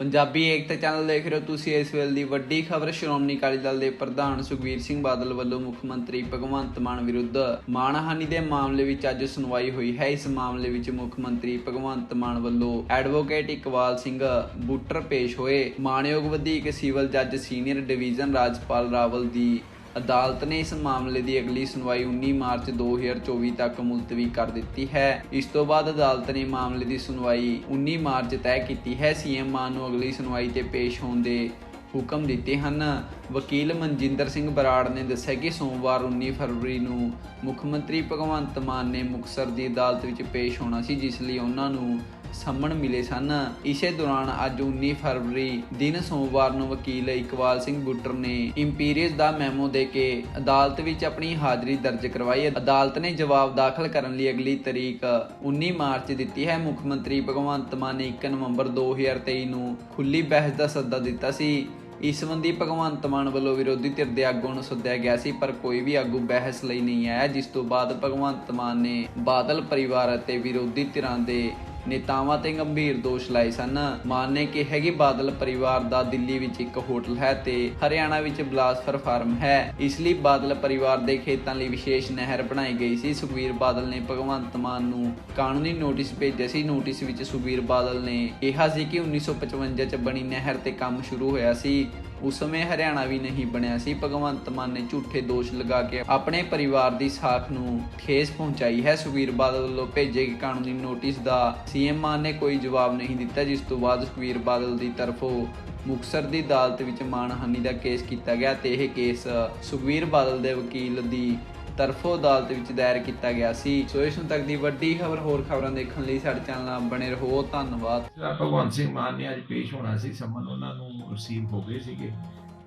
ਪੰਜਾਬੀ ਏਕਤਾ channel ਦੇਖ ਰਹੇ ਹੋ ਤੁਸੀਂ ਇਸ ਵੇਲੇ ਦੀ ਵੱਡੀ ਖਬਰ, ਸ਼੍ਰੋਮਣੀ ਅਕਾਲੀ ਦਲ ਦੇ ਪ੍ਰਧਾਨ ਸੁਖਬੀਰ ਸਿੰਘ ਬਾਦਲ ਵੱਲੋਂ ਮੁੱਖ ਮੰਤਰੀ ਭਗਵੰਤ ਮਾਨ ਵਿਰੁੱਧ ਮਾਣਹਾਨੀ ਦੇ ਮਾਮਲੇ ਵਿੱਚ ਅੱਜ ਸੁਣਵਾਈ ਹੋਈ ਹੈ। ਇਸ ਮਾਮਲੇ ਵਿੱਚ ਮੁੱਖ ਮੰਤਰੀ ਭਗਵੰਤ ਮਾਨ ਵੱਲੋਂ ਐਡਵੋਕੇਟ ਇਕਬਾਲ ਸਿੰਘ ਬੂਟਰ ਪੇਸ਼ ਹੋਏ। ਮਾਣਯੋਗ ਵਧੀਕ ਸਿਵਲ ਜੱਜ ਸੀਨੀਅਰ ਡਿਵੀਜ਼ਨ ਰਾਜਪਾਲ ਰਾਵਲ ਦੀ ਅਦਾਲਤ ਨੇ ਇਸ ਮਾਮਲੇ ਦੀ ਅਗਲੀ ਸੁਣਵਾਈ 19 ਮਾਰਚ 2024 ਤੱਕ ਮੁਲਤਵੀ ਕਰ ਦਿੱਤੀ ਹੈ। ਇਸ ਤੋਂ ਬਾਅਦ ਅਦਾਲਤ ਨੇ ਮਾਮਲੇ ਦੀ ਸੁਣਵਾਈ 19 ਮਾਰਚ ਤੈਅ ਕੀਤੀ ਹੈ। ਸੀਐਮ ਮਾਨ ਨੂੰ ਅਗਲੀ ਸੁਣਵਾਈ ਤੇ ਪੇਸ਼ ਹੋਣ ਦੇ ਹੁਕਮ ਦਿੱਤੇ ਹਨ। ਵਕੀਲ ਮਨਜਿੰਦਰ ਸਿੰਘ ਬਰਾੜ ਨੇ ਦੱਸਿਆ ਕਿ ਸੋਮਵਾਰ 19 ਫਰਵਰੀ ਨੂੰ ਮੁੱਖ ਮੰਤਰੀ ਭਗਵੰਤ ਮਾਨ ਨੇ ਮੁਕਤਸਰ ਦੀ ਅਦਾਲਤ ਵਿੱਚ ਪੇਸ਼ ਹੋਣਾ ਸੀ, ਜਿਸ ਲਈ ਉਹਨਾਂ ਨੂੰ ਸੰਮਣ ਮਿਲੇ ਸਨ। ਇਸੇ ਦੌਰਾਨ ਅੱਜ 19 ਫਰਵਰੀ ਦਿਨ ਸੋਮਵਾਰ ਨੂੰ ਵਕੀਲ ਇਕਬਾਲ ਸਿੰਘ ਬੁੱਟਰ ਨੇ ਇੰਪੀਰੀਅਸ ਦਾ ਮੈਮੋ ਦੇ ਕੇ ਅਦਾਲਤ ਵਿੱਚ ਆਪਣੀ ਹਾਜ਼ਰੀ ਦਰਜ ਕਰਵਾਈ। ਅਦਾਲਤ ਨੇ ਜਵਾਬ ਦਾਖਲ ਕਰਨ ਲਈ ਅਗਲੀ ਤਰੀਕ 19 ਮਾਰਚ ਦਿੱਤੀ ਹੈ। ਮੁੱਖ ਮੰਤਰੀ ਭਗਵੰਤ ਮਾਨ ਨੇ 1 ਨਵੰਬਰ 2023 ਨੂੰ ਖੁੱਲੀ ਬਹਿਸ ਦਾ ਸੱਦਾ ਦਿੱਤਾ ਸੀ। ਇਸ ਸੰਬੰਧੀ ਭਗਵੰਤ ਮਾਨ ਵੱਲੋਂ ਵਿਰੋਧੀ ਧਿਰ ਦੇ ਆਗੂਆਂ ਨੂੰ ਸੱਦਿਆ ਗਿਆ ਸੀ, ਪਰ ਕੋਈ ਵੀ ਆਗੂ ਬਹਿਸ ਲਈ ਨਹੀਂ ਆਇਆ। ਜਿਸ ਤੋਂ ਬਾਅਦ ਭਗਵੰਤ ਮਾਨ ਨੇ ਬਾਦਲ ਪਰਿਵਾਰ ਅਤੇ ਵਿਰੋਧੀ ਧਿਰਾਂ ਦੇ ਨੇਤਾਵਾਂ ਤੇ ਗੰਭੀਰ ਦੋਸ਼ ਲਾਏ ਸਨ। ਮਾਨ ਨੇ ਕਿਹਾ ਕਿ ਬਾਦਲ ਪਰਿਵਾਰ ਦਾ ਦਿੱਲੀ ਵਿੱਚ ਇੱਕ ਹੋਟਲ ਹੈ ਤੇ ਹਰਿਆਣਾ ਵਿੱਚ ਬਲਾਸਫਰ ਫਾਰਮ ਹੈ। ਇਸ ਲਈ ਬਾਦਲ ਪਰਿਵਾਰ ਦੇ ਖੇਤਾਂ ਲਈ ਵਿਸ਼ੇਸ਼ ਨਹਿਰ ਬਣਾਈ ਗਈ ਸੀ। ਸੁਖਬੀਰ ਬਾਦਲ ਨੇ ਭਗਵੰਤ ਮਾਨ ਨੂੰ ਕਾਨੂੰਨੀ ਨੋਟਿਸ ਭੇਜਿਆ ਸੀ। ਨੋਟਿਸ ਵਿੱਚ ਸੁਖਬੀਰ ਬਾਦਲ ਨੇ ਕਿਹਾ ਸੀ ਕਿ 1955 ਚ ਬਣੀ ਨਹਿਰ ਤੇ ਕੰਮ ਸ਼ੁਰੂ ਹੋਇਆ ਸੀ। ਉਸ ਸਮੇਂ ਹਰਿਆਣਾ ਵੀ ਨਹੀਂ ਬਣਿਆ ਸੀ। ਭਗਵੰਤ ਮਾਨ ਨੇ ਝੂਠੇ ਦੋਸ਼ ਲਗਾ ਕੇ ਆਪਣੇ ਪਰਿਵਾਰ ਦੀ ਸਾਖ ਨੂੰ ਖੇਸ ਪਹੁੰਚਾਈ ਹੈ। ਸੁਖਬੀਰ ਬਾਦਲ ਵੱਲੋਂ ਭੇਜੇ ਗਏ ਕਾਨੂੰਨੀ ਨੋਟਿਸ ਦਾ ਸੀਐਮ ਮਾਨ ਨੇ ਕੋਈ ਜਵਾਬ ਨਹੀਂ ਦਿੱਤਾ, ਜਿਸ ਤੋਂ ਬਾਅਦ ਸੁਖਬੀਰ ਬਾਦਲ ਦੀ ਤਰਫੋਂ ਮੁਕਸਰ ਦੀ ਅਦਾਲਤ ਵਿੱਚ ਮਾਣਹਾਨੀ ਦਾ ਕੇਸ ਕੀਤਾ ਗਿਆ ਤੇ ਇਹ ਕੇਸ ਸੁਖਬੀਰ ਬਾਦਲ ਦੇ ਵਕੀਲ ਦੀ ਤਰਫੋਂ ਅਦਾਲਤ ਵਿੱਚ ਦਾਇਰ ਕੀਤਾ ਗਿਆ ਸੀ। ਸੋ ਇਸ ਨੂੰ ਤੱਕ ਦੀ ਵੱਡੀ ਖਬਰ ਹੋਰ ਖਬਰਾਂ ਦੇਖਣ ਲਈ ਸਾਡੇ ਚੈਨਲ ਨਾਲ ਬਣੇ ਰਹੋ। ਧੰਨਵਾਦ। ਭਗਵੰਤ ਸਿੰਘ ਮਾਨ ਨੇ ਅੱਜ ਪੇਸ਼ ਹੋਣਾ ਸੀ ਸੰਮਨ ਉਹਨਾਂ ਨੂੰ ਰਿਸੀਵ ਹੋ ਗਏ ਸੀਗੇ।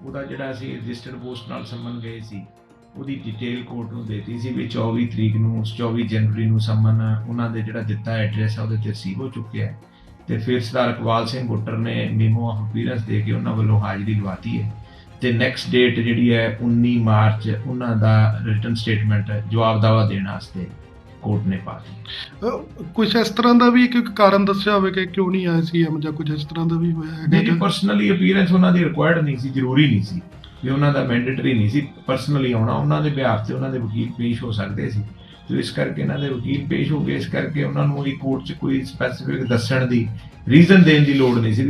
ਉਹਦਾ ਜਿਹੜਾ ਅਸੀਂ ਰਜਿਸਟਰਡ ਪੋਸਟ ਨਾਲ ਸੰਮਨ ਗਏ ਸੀ। ਉਹਦੀ ਡਿਟੇਲ ਕੋਰਟ ਨੂੰ ਦੇਤੀ ਸੀ ਵੀ 24 ਤਰੀਕ ਨੂੰ 24 ਜਨਵਰੀ ਨੂੰ ਸੰਮਨ ਉਹਨਾਂ ਦੇ ਜਿਹੜਾ ਦਿੱਤਾ ਐਡਰੈਸ ਆ, ਉਹਦੇ ਤੇ ਰਿਸੀਵ ਹੋ ਚੁੱਕਿਆ ਹੈ। ਤੇ ਫਿਰ ਸਰਦਾਰ ਇਕਬਾਲ ਸਿੰਘ ਬੁੱਟਰ ਨੇ ਮੀਮੋ ਆਫ ਅਪੀਅਰੈਂਸ ਦੇ ਕੇ ਉਹਨਾਂ ਵੱਲੋਂ ਹਾਜ਼ਰੀ ਲਵਾਤੀ ਹੈ। ਤੇ ਨੈਕਸਟ ਡੇਟ ਜਿਹੜੀ ਹੈ 19 ਮਾਰਚ ਉਹਨਾਂ ਦਾ ਰਿਟਨ ਸਟੇਟਮੈਂਟ ਜਵਾਬ ਦਾਵਾ ਦੇਣ ਵਾਸਤੇ ਕੋਰਟ ਨੇ ਪਾ ਦਿੱਤੀ। ਅਹ ਕੁਛ ਇਸ ਤਰ੍ਹਾਂ ਦਾ ਵੀ ਇੱਕ ਕਾਰਨ ਦੱਸਿਆ ਹੋਵੇ ਕਿ ਕਿਉਂ ਨਹੀਂ ਆਏ ਸੀਐਮ ਜਾਂ ਕੁਝ ਇਸ ਤਰ੍ਹਾਂ ਦਾ ਵੀ ਹੋਇਆ ਨਹੀਂ ਜਾਂ- ਪਰਸਨਲੀ ਅਪੀਅਰੈਂਸ ਉਹਨਾਂ ਦੀ ਰਿਕੁਆਇਰਡ ਨਹੀਂ ਸੀ ਜ਼ਰੂਰੀ ਨਹੀਂ ਸੀ। ਵੀ ਉਹਨਾਂ ਦਾ ਮੈਂਡੇਟਰੀ ਨਹੀਂ ਸੀ ਪਰਸਨਲੀ ਆਉਣਾ ਉਹਨਾਂ ਦੇ ਬਿਹਾਫ ਤੇ ਉਹਨਾਂ ਦੇ ਵਕੀਲ ਪੇਸ਼ ਹੋ ਸਕਦੇ ਸੀ। ਤੇ ਇਸ ਕਰਕੇ ਇਹਨਾਂ ਦੇ ਵਕੀਲ ਪੇਸ਼ ਹੋ ਗਏ, ਇਸ ਕਰਕੇ ਉਹਨਾਂ ਨੂੰ ਇਹ ਕੋਰਟ 'ਚ ਕੋਈ ਸਪੈਸੀਫਿਕ ਦੱਸਣ ਦੀ ਰੀਜ਼ਨ ਦੇਣ ਦੀ ਲੋੜ ਨਹੀਂ ਸੀ।